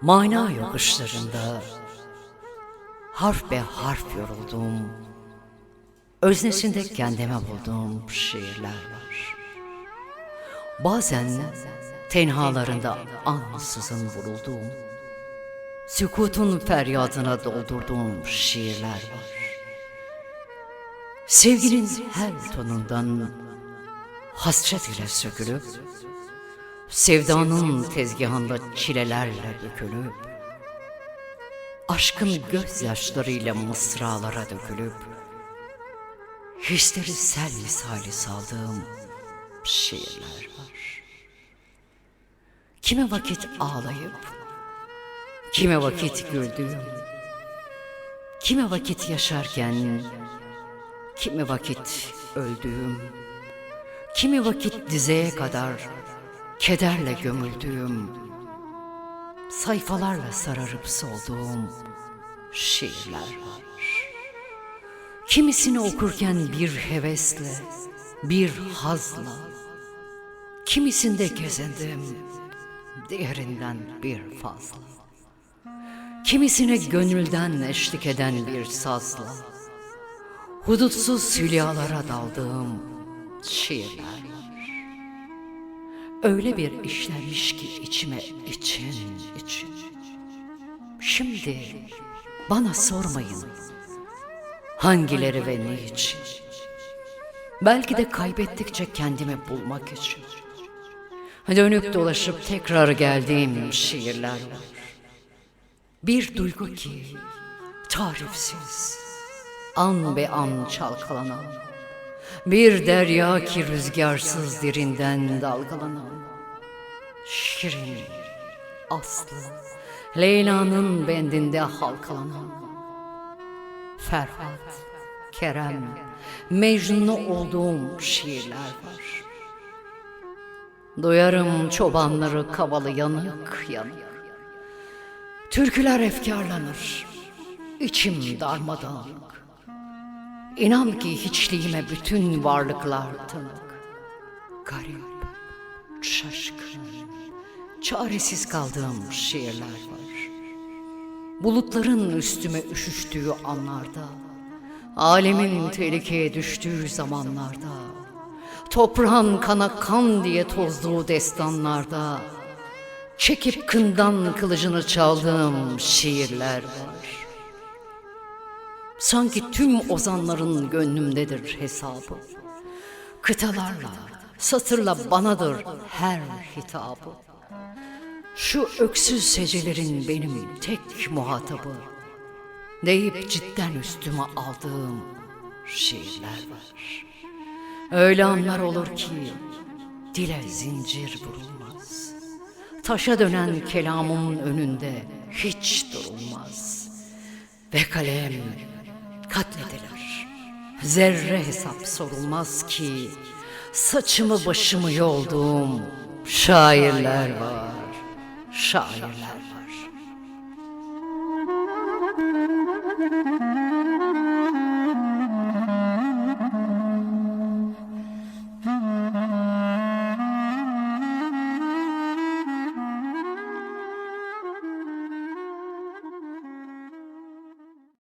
Mana yokuşlarında harf be harf yoruldum. Öznesinde kendime bulduğum şiirler var. Bazen tenhalarında ansızın vurulduğum, sükutun feryadına doldurduğum şiirler var. Sevginin her tonundan hasret ile sökülüp, sevdanın tezgahında çilelerle dökülüp, aşkın gözyaşlarıyla mısralara dökülüp, hisleri misali saldığım şiirler var. Kime vakit ağlayıp, kime vakit güldüğüm, kime vakit yaşarken, kimi vakit öldüğüm, kimi vakit dizeye kadar kederle gömüldüğüm, sayfalarla sararıp solduğum şiirler var. Kimisini okurken bir hevesle, bir hazla, kimisinde gezindim, diğerinden bir fazla. Kimisine gönülden eşlik eden bir sazla, hudutsuz hülyalara daldığım şiirler. Öyle bir işlenmiş ki içime için için. Şimdi bana sormayın hangileri ve niçin. Belki de kaybettikçe kendimi bulmak için. Dönüp dolaşıp tekrar geldiğim şiirler var. Bir duygu ki tarifsiz, an be an çalkalanan, bir derya ki rüzgarsız derinden dalgalanan, şirin, aslı, Leyla'nın bendinde halkalanan, Ferhat, Kerem, Mecnun'u olduğum şiirler var. Duyarım çobanları kavalı yanık yanık. Türküler efkarlanır, içim darmadağınık. İnan ki hiçliğime bütün varlıklar tanık. Garip, şaşkın, çaresiz kaldığım şiirler var. Bulutların üstüme üşüştüğü anlarda, alemin tehlikeye düştüğü zamanlarda, toprağın kana kan diye tozduğu destanlarda, çekip kından kılıcını çaldığım şiirler var. Sanki tüm ozanların gönlümdedir hesabı. Kıtalarla, satırla banadır her hitabı. Şu öksüz secelerin benim tek muhatabı. Deyip cidden üstüme aldığım şiirler var. Öyle anlar olur ki dile zincir vurulmaz. Taşa dönen kelamımın önünde hiç durulmaz. Ve kalem katledilir. Zerre hesap sorulmaz ki saçımı başımı yolduğum şairler var. Şairler var.